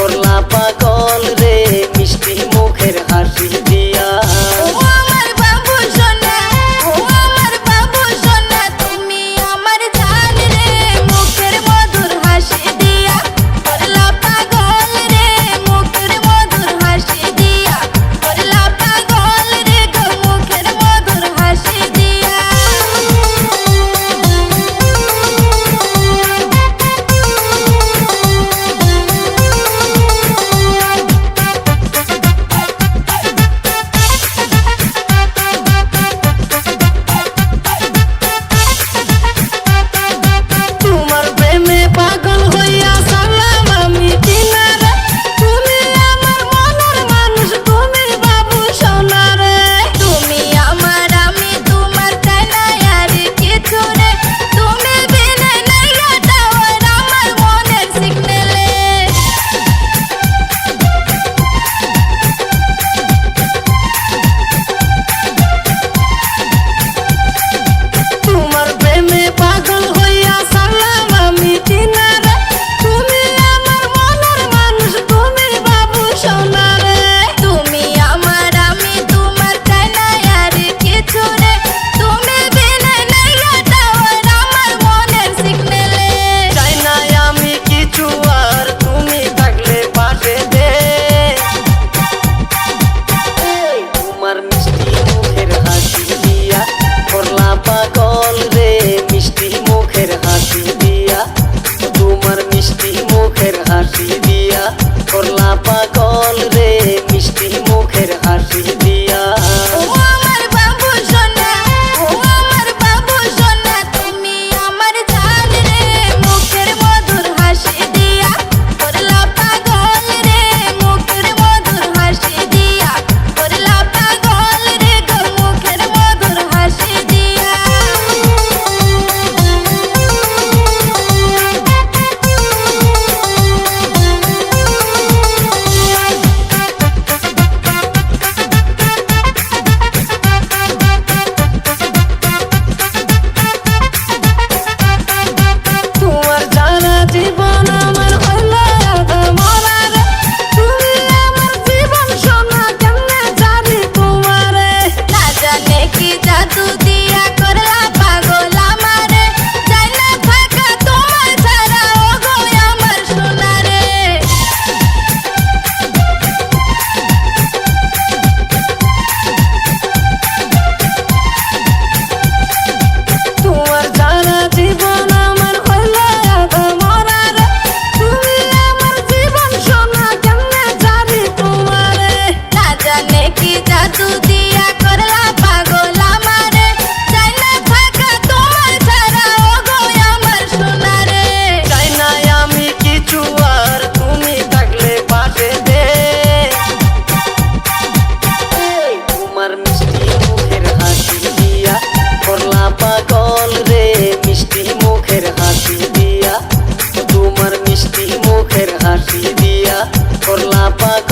করলা পাগল রে মিষ্টি মুখের হাসি। মুখের হাসি দিয়া, তোমার মিষ্টি মুখের হাসি দিয়া, করলা পাগল রে, মিষ্টি মুখের হাসি দিয়া। হাসি দিয়া করলা পাক